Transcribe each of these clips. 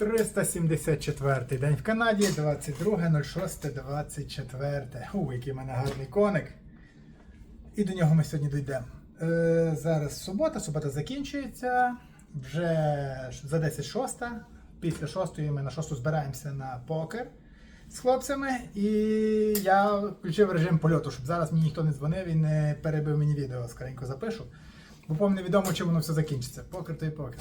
374 день в Канаді, 22.06.24. У, який в мене гарний коник. І до нього ми сьогодні дійдемо. Е, зараз субота, субота закінчується. Вже за 10.06. Після 6 ми на 6 збираємося на покер з хлопцями. І я включив режим польоту, щоб зараз мені ніхто не дзвонив і не перебив мені відео. Скоренько запишу. Бо повне невідомо, чим воно все закінчиться. Покер то і покер.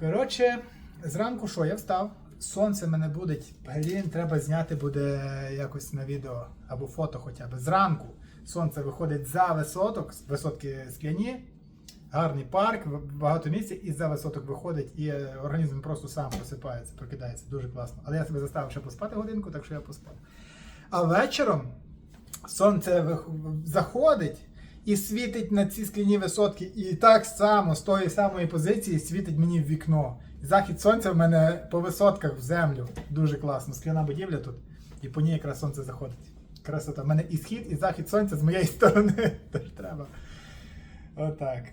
Коротше, зранку що, я встав, сонце мене будить, блін, треба зняти буде якось на відео або фото хоча б. Зранку сонце виходить за висоток, висотки скляні, гарний парк, багато місця, і за висоток виходить, і організм просто сам просипається, прокидається. Дуже класно. Але я себе заставив ще поспати годинку, так що я поспав. А вечором сонце заходить і світить на ці скляні висотки, і так само з тої самої позиції світить мені в вікно. Захід сонця в мене по висотках в землю. Дуже класно. Скляна будівля тут, і по ній якраз сонце заходить. Красота. У мене і схід, і захід сонця з моєї сторони. Тож треба. Отак.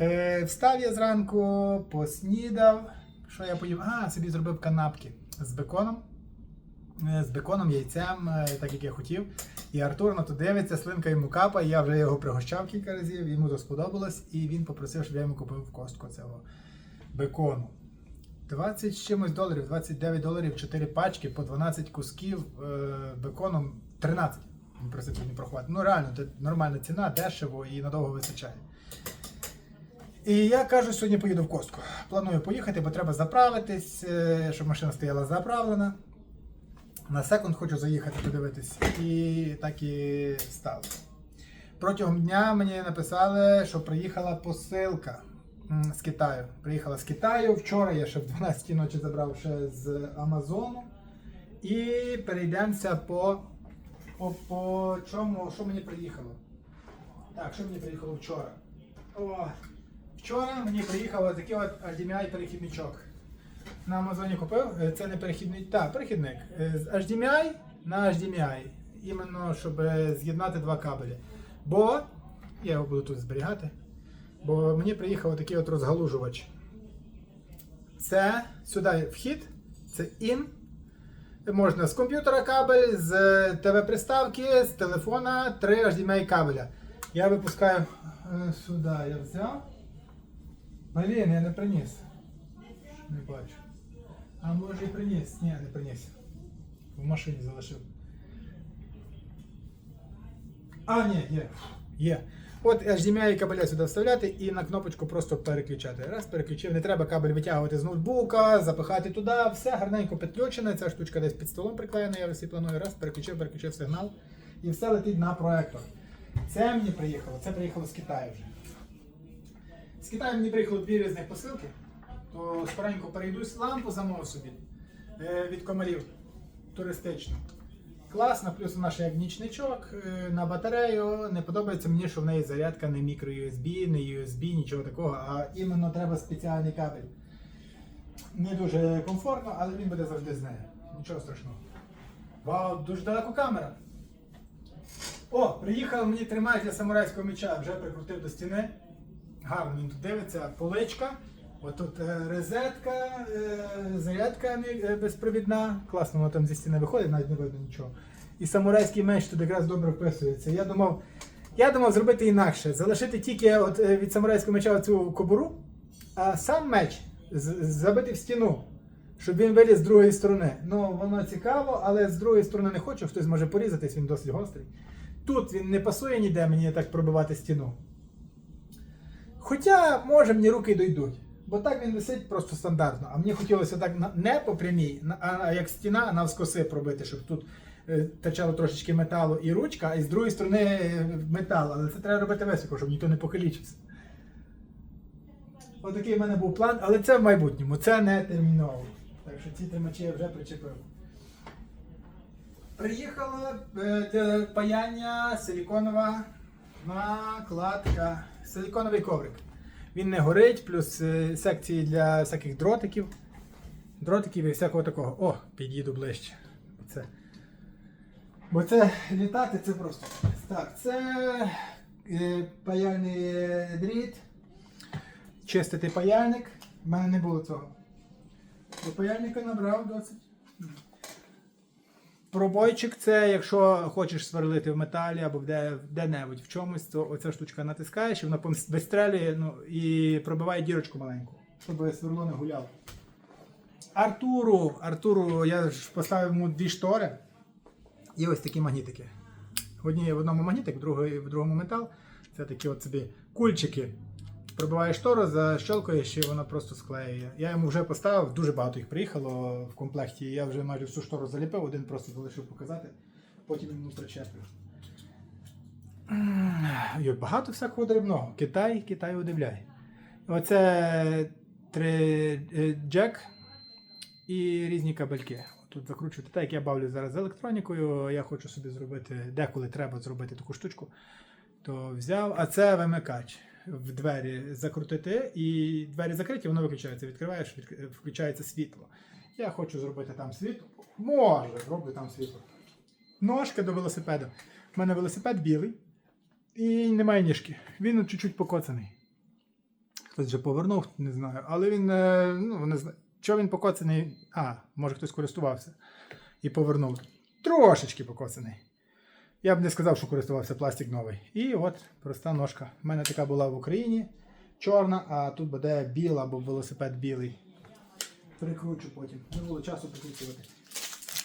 Е, встав я зранку, поснідав. Що я поїв? А, собі зробив канапки з беконом. Е, З беконом, яйцем, е, так як я хотів. І Артур на то дивиться, слинка йому капає, я вже його пригощав кілька разів, йому то сподобалось, і він попросив, щоб я йому купив костку цього бекону. 20 з чимось доларів, 29 доларів, 4 пачки по 12 кусків е, беконом 13. Він просив мені прохвати. Ну реально, це нормальна ціна, дешево і надовго вистачає. І я кажу, сьогодні поїду в костку. Планую поїхати, бо треба заправитись, е, щоб машина стояла заправлена. На секунд хочу заїхати подивитись. І так і сталося. Протягом дня мені написали, що приїхала посилка з Китаю. Приїхала з Китаю. Вчора я ще в 12 ночі забрав ще з Амазону. І перейдемося по, по, по чому, що мені приїхало. Так, що мені приїхало вчора? О, вчора мені приїхав такий от HDMI перехідничок. На Амазоні купив. Е, Це не перехідник, так, перехідник. Е, З HDMI на HDMI. Іменно, щоб е, з'єднати два кабелі. Бо я його буду тут зберігати. Бо мені приїхав такий от розгалужувач. Це сюди вхід, це IN. Можна з комп'ютера кабель, з ТВ-приставки, з телефона, три HDMI кабеля. Я випускаю сюди, я взяв. Блін, я не приніс. Не бачу. А може і приніс? Ні, не приніс. В машині залишив. А, ні, є. Є. От HDMI кабеля сюди вставляти і на кнопочку просто переключати. Раз переключив, не треба кабель витягувати з ноутбука, запихати туди, все гарненько підключене. Ця штучка десь під столом приклеєна, я всі планую. Раз, переключив, переключив сигнал. І все летить на проектор. Це мені приїхало, це приїхало з Китаю вже. З Китаю мені приїхало дві різних посилки. То скоренько перейдусь, лампу замов собі е, від комарів туристичну. Класна, плюс вона ще як нічничок е, на батарею. Не подобається мені, що в неї зарядка не мікро-USB, не USB, нічого такого, а іменно треба спеціальний кабель. Не дуже комфортно, але він буде завжди з нею. Нічого страшного. Вау, дуже далеко камера. О, приїхав мені тримач для самурайського меча, вже прикрутив до стіни. Гарно він тут дивиться, поличка. Отут е, розетка, е, зарядка е, безпровідна. Класно, воно там зі стіни виходить, навіть не видно нічого. І самурайський меч тут якраз добре вписується. Я думав, я думав зробити інакше, залишити тільки от, від самурайського меча цю кобуру, а сам меч забити в стіну, щоб він виліз з другої сторони. Ну, воно цікаво, але з другої сторони не хочу, хтось може порізатись, він досить гострий. Тут він не пасує ніде мені так пробивати стіну. Хоча, може, мені руки дойдуть. Бо так він висить просто стандартно. А мені хотілося так не по прямій, а як стіна навскоси пробити, щоб тут е, тачало трошечки металу і ручка, а з другої сторони е, метал. Але це треба робити високо, щоб ніхто не похилічився. Отакий в мене був план, але це в майбутньому, це не терміново. Так що ці тримачі я вже причепив. Приїхала е, паяння силіконова накладка. Силіконовий коврик. Він не горить, плюс е, секції для всяких дротиків. Дротиків і всякого такого. О, під'їду ближче. Це. Бо це літати це просто. Так, це е, паяльний дріт. Чистити паяльник. У мене не було цього. До паяльника набрав досить. Пробойчик це якщо хочеш сверлити в металі або де-небудь в чомусь, то оця штучка натискаєш і вона вистрелює ну, і пробиває дірочку маленьку, щоб сверло не гуляло. Артуру, Артуру, я ж поставив йому дві штори і ось такі магнітики. В одній в одному магнітик, в, другої, в другому метал. Це такі от собі кульчики. Пробиваєш штору, защелкуєш і вона просто склеює. Я йому вже поставив, дуже багато їх приїхало в комплекті. Я вже майже всю штору заліпив, один просто залишив показати, потім йому причеплю. Йой, багато всякого дрібного. Китай, Китай удивляє. Оце три е, джек і різні кабельки. Тут закручувати так, як я бавлю зараз з електронікою. Я хочу собі зробити, деколи треба зробити таку штучку. То взяв, а це вимикач. В двері закрутити, і двері закриті, воно виключається. Відкриваєш, відк- включається світло. Я хочу зробити там світло. Може, зроблю там світло. Ножки до велосипеда. У мене велосипед білий і немає ніжки. Він чуть-чуть покоцаний. Хтось вже повернув, не знаю. Але він, е, ну, не знаю. Чого він покоцаний? А, може хтось користувався і повернув. Трошечки покоцаний. Я б не сказав, що користувався пластик новий. І от проста ножка. У мене така була в Україні чорна, а тут буде біла, бо велосипед білий. Прикручу потім. Не було часу прикручувати.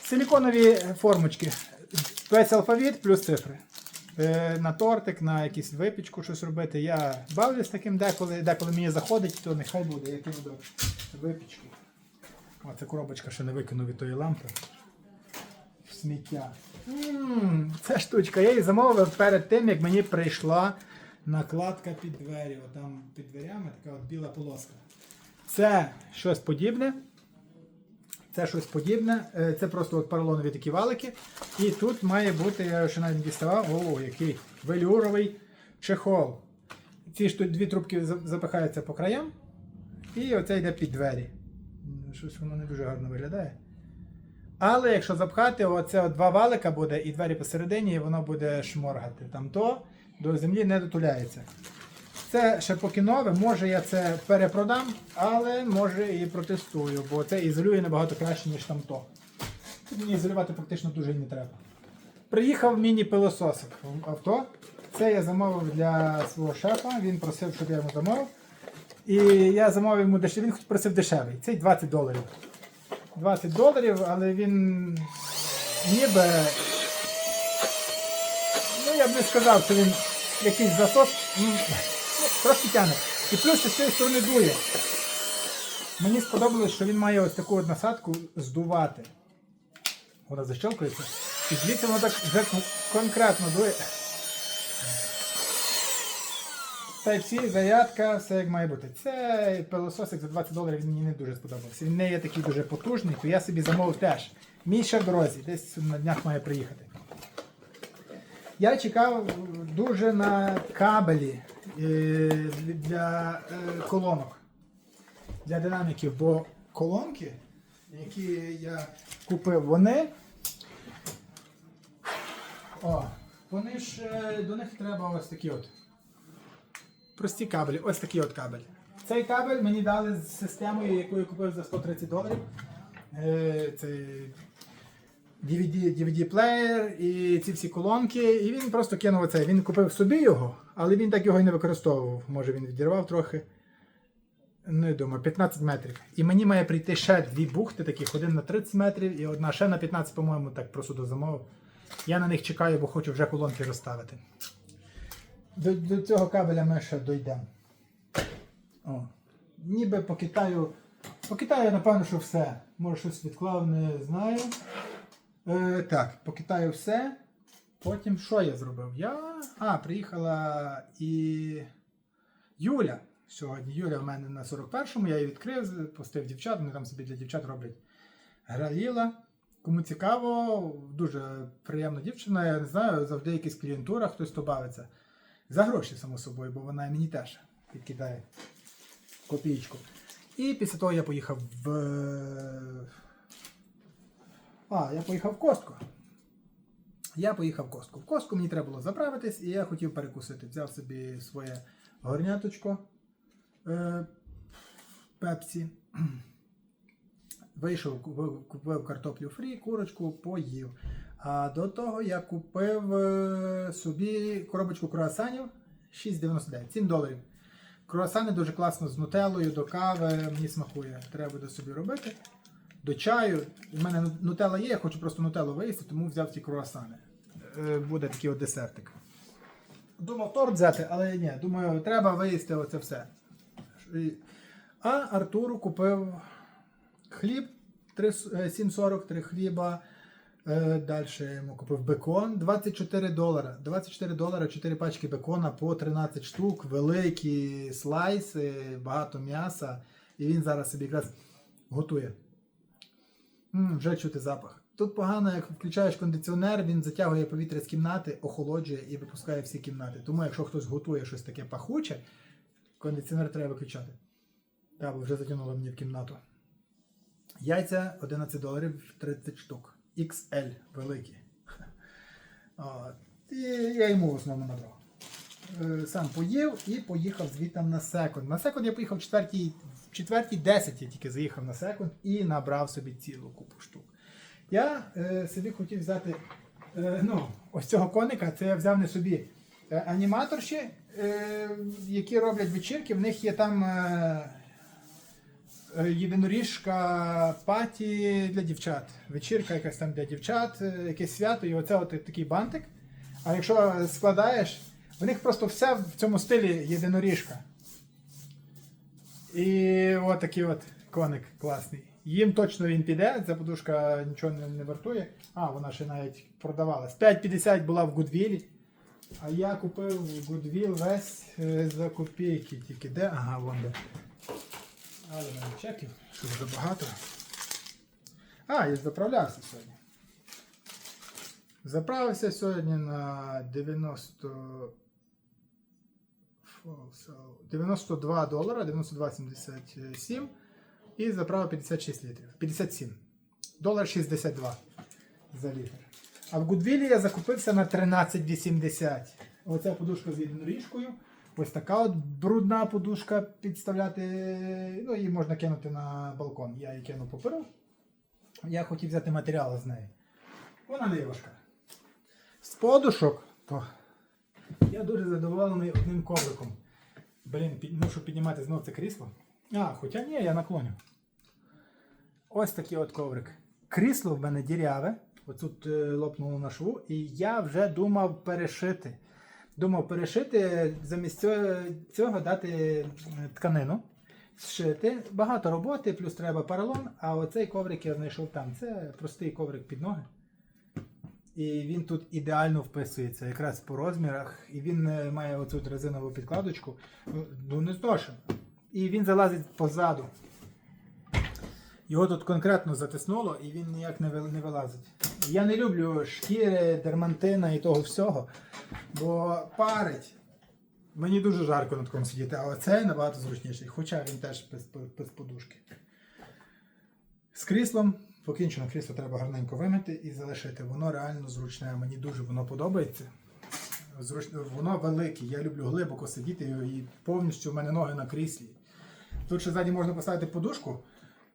Силіконові формочки. Весь алфавіт плюс цифри. Е, На тортик, на якусь випічку щось робити. Я бавлюсь таким деколи, деколи мені заходить, то нехай буде, я кину до випічки. Оце коробочка ще не викинув від тої лампи. Сміття. Це штучка. Я її замовив перед тим, як мені прийшла накладка під двері. От там під дверями така от біла полоска. Це щось подібне. Це щось подібне. Е, Це просто от поролонові такі валики. І тут має бути, я ще навіть діставав, о, який велюровий чехол. Ці ж тут дві трубки запихаються по краям. І оце йде під двері. Щось воно не дуже гарно виглядає. Але якщо запхати, оце два валика буде і двері посередині, і воно буде шморгати. Там то до землі не дотуляється. Це ще поки нове, може я це перепродам, але може і протестую, бо це ізолює набагато краще, ніж там то. Тут мені ізолювати практично дуже не треба. Приїхав міні-пилососик в авто. Це я замовив для свого шефа. Він просив, щоб я йому замовив. І я замовив йому дешевий. Він хоч просив дешевий. Цей 20 доларів. 20 доларів, але він ніби. Ну, я б не сказав, що він якийсь засос. Ну, трошки тягне. І плюс з цієї сторони дує. Мені сподобалось, що він має ось таку от насадку здувати. Вона защелкується. І звідси воно так вже конкретно дує. Type-C, зарядка, все як має бути. Цей пилососик за 20 доларів мені не дуже сподобався. Він не є такий дуже потужний, то я собі замовив теж. Мій ще в дорозі, десь на днях має приїхати. Я чекав дуже на кабелі е, для е, колонок, для динаміків, бо колонки, які я купив, вони. О, вони ж е, до них треба ось такі от. Прості кабелі, ось такий от кабель. Цей кабель мені дали з системою, яку я купив за 130 доларів. Е, Це DVD, DVD-плеєр і ці всі колонки. І він просто кинув оце. Він купив собі його, але він так його і не використовував. Може він відірвав трохи. Ну, я думаю, 15 метрів. І мені має прийти ще дві бухти, таких один на 30 метрів і одна ще на 15, по-моєму, так просто дозамовив. Я на них чекаю, бо хочу вже колонки розставити. До, до цього кабеля ми ще дійдемо. Ніби по Китаю. По Китаю, напевно, що все. Може щось відклав, не знаю. Е, так, по Китаю все. Потім що я зробив? Я. А, приїхала і Юля. Сьогодні Юля в мене на 41-му, я її відкрив, пустив дівчат, вони там собі для дівчат роблять граїла. Кому цікаво, дуже приємна дівчина, я не знаю, завжди якась клієнтура, хтось то бавиться. За гроші, само собою, бо вона мені теж підкидає копійку. І після того я поїхав в. А, я поїхав в Костку. Я поїхав в Костку. В Костку мені треба було заправитись, і я хотів перекусити. Взяв собі своє горняточко е, Пепсі. Вийшов, купив картоплю фрі, курочку, поїв. А до того я купив е, собі коробочку круасанів 6,99, 7 доларів. Круасани дуже класно з нутеллою, до кави, мені смакує. Треба буде собі робити. До чаю. У мене ну- нутелла є, я хочу просто нутеллу виїсти, тому взяв ті круасани. Е, Буде такий от десертик. Думав торт взяти, але ні, думаю, треба виїсти оце все. А Артуру купив хліб 3 с- е, 7,40, 3 хліба. Е, Далі я йому купив бекон 24 долара. 24 долара, 4 пачки бекона по 13 штук, великі слайси, багато м'яса. І він зараз собі якраз готує. М, вже чути запах. Тут погано, як включаєш кондиціонер, він затягує повітря з кімнати, охолоджує і випускає всі кімнати. Тому якщо хтось готує щось таке пахуче, кондиціонер треба виключати. Так, бо вже затягнуло мені в кімнату. Яйця 11 доларів 30 штук. XL великі. І я йому в основному набрав. Е, Сам поїв і поїхав звідти на секунд. На секунд я поїхав в четвертій, в четвертій 10 я тільки заїхав на секунд і набрав собі цілу купу штук. Я е, собі хотів взяти е, ну, ось цього коника, це я взяв не собі. Е, аніматорші, е, які роблять вечірки, в них є там. Е, Єдиноріжка паті для дівчат. Вечірка якась там для дівчат, е, якесь свято, і оце от такий бантик. А якщо складаєш, в них просто все в цьому стилі єдиноріжка. І от такий от коник класний. Їм точно він піде, ця подушка нічого не, не вартує. А, вона ще навіть продавалась. 5,50 була в Гудвілі. А я купив Гудвіл весь е, за копійки. Тільки де? Ага, вон де. Але мене чеків, що вже багато. А, я заправлявся сьогодні. Заправився сьогодні на 90. 92 долара, 92,77 і заправив 56 літрів. 57. Долар 62 за літр. А в Гудвілі я закупився на 13,80. Оця подушка з єдиноріжкою. Ось така от брудна подушка підставляти. Ну, її можна кинути на балкон. Я її кинув поперед. Я хотів взяти матеріали з неї. Вона не важка. З подушок, то я дуже задоволений одним ковриком. Блін, під, мушу піднімати знову це крісло. А, хоча ні, я наклоню. Ось такий от коврик. Крісло в мене діряве. Оцут е, лопнуло на шву, і я вже думав перешити. Думав перешити, замість цього, дати е, тканину, зшити. Багато роботи, плюс треба поролон, а оцей коврик я знайшов там. Це простий коврик під ноги. І він тут ідеально вписується, якраз по розмірах. І він е, має оцю резинову підкладочку. Ну, Ну не здошено. І він залазить позаду. Його тут конкретно затиснуло і він ніяк не вилазить. Я не люблю шкіри, дермантина і того всього, бо парить. Мені дуже жарко на такому сидіти, а оцей набагато зручніший, хоча він теж без, без подушки. З кріслом покінчено крісло треба гарненько вимити і залишити. Воно реально зручне. Мені дуже воно подобається. Зруч... Воно велике. Я люблю глибоко сидіти і повністю в мене ноги на кріслі. Тут ще ззаді можна поставити подушку.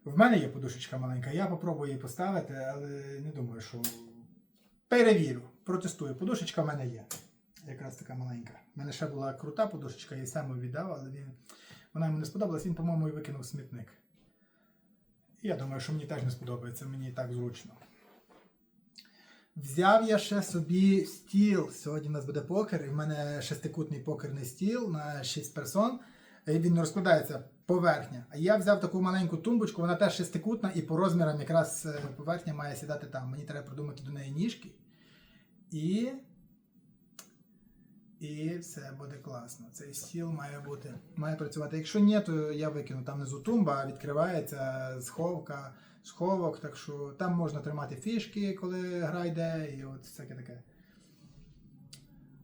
В мене є подушечка маленька, я попробую її поставити, але не думаю, що перевірю, протестую. Подушечка в мене є. Якраз така маленька. У мене ще була крута подушечка, я її сам віддав, але він... вона йому не сподобалась, він, по-моєму, і викинув смітник. Я думаю, що мені теж не сподобається, мені і так зручно. Взяв я ще собі стіл. Сьогодні у нас буде покер, і в мене шестикутний покерний стіл на 6 персон. Він розкладається поверхня. А я взяв таку маленьку тумбочку, вона теж шестикутна, і по розмірам якраз е, поверхня має сідати там. Мені треба придумати до неї ніжки. І. І все буде класно. Цей стіл має бути, має працювати. Якщо ні, то я викину там внизу тумба, відкривається сховка, сховок, так що там можна тримати фішки, коли гра йде, і от всяке таке.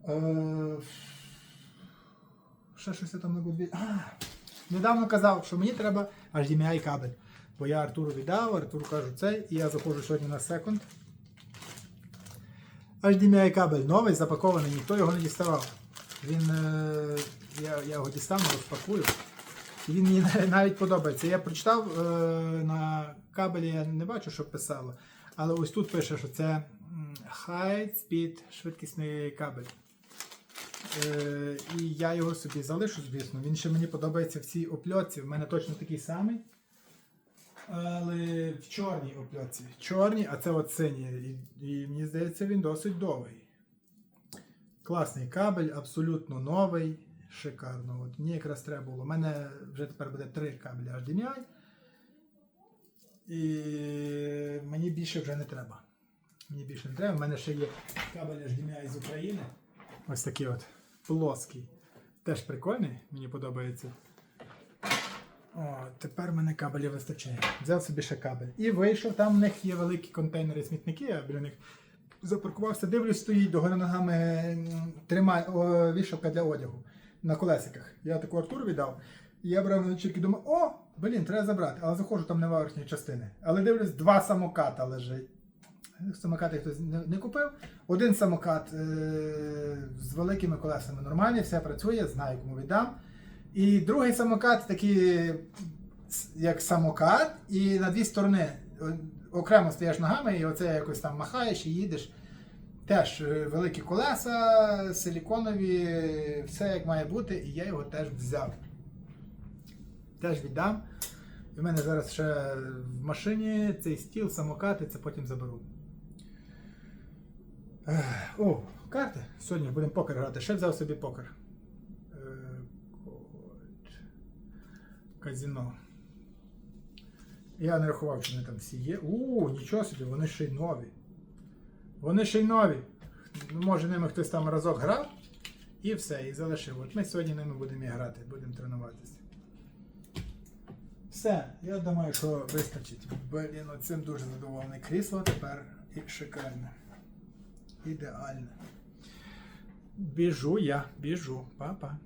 Е, ще щось я там не буду. А, недавно казав, що мені треба HDMI кабель. Бо я Артуру віддав, Артур кажу цей, і я заходжу сьогодні на секунд. HDMI кабель новий, запакований, ніхто його не діставав. Він, е, я, я його дістану, розпакую. І він мені навіть подобається. Я прочитав е, на кабелі, я не бачу, що писало. Але ось тут пише, що це High Speed швидкісний кабель. Е, і я його собі залишу, звісно. Він ще мені подобається в цій опльоці. В мене точно такий самий. Але в чорній опльоці. Чорній, а це от синій. І, і мені здається, він досить довгий. Класний кабель, абсолютно новий. Шикарно. От мені якраз треба було. У мене вже тепер буде три кабелі HDMI. І мені більше вже не треба. Мені більше не треба. У мене ще є кабель HDMI з України. Ось такий от плоский. Теж прикольний, мені подобається. О, тепер мене кабелів вистачає. Взяв собі ще кабель. І вийшов, там в них є великі контейнери смітники, я біля них запаркувався, дивлюсь, стоїть до ногами м, тримай, о, вішалка для одягу на колесиках. Я таку Артуру віддав. Я брав на вечірки, думаю, о, блін, треба забрати. Але заходжу, там нема верхньої частини. Але дивлюсь, два самоката лежить. Самокати хтось не, купив. Один самокат е- з великими колесами нормальний, все працює, знаю, кому віддам. І другий самокат такий, як самокат, і на дві сторони окремо стоїш ногами, і оце якось там махаєш і їдеш. Теж е, великі колеса, силіконові, все як має бути, і я його теж взяв. Теж віддам. І в мене зараз ще в машині цей стіл, самокат, і це потім заберу. О, карти. Сьогодні будемо покер грати. Ще взяв собі покер. Е. Казіно. Я не рахував, чи вони там всі є. У, нічого собі, вони ще й нові. Вони ще й нові. Може, ними хтось там разок грав і все, і залишив. От ми сьогодні ними будемо і грати, будемо тренуватися. Все, я думаю, що вистачить. Блін, цим дуже задоволений. Крісло тепер і шикарне. Ідеальне. Біжу я, біжу. Па-па.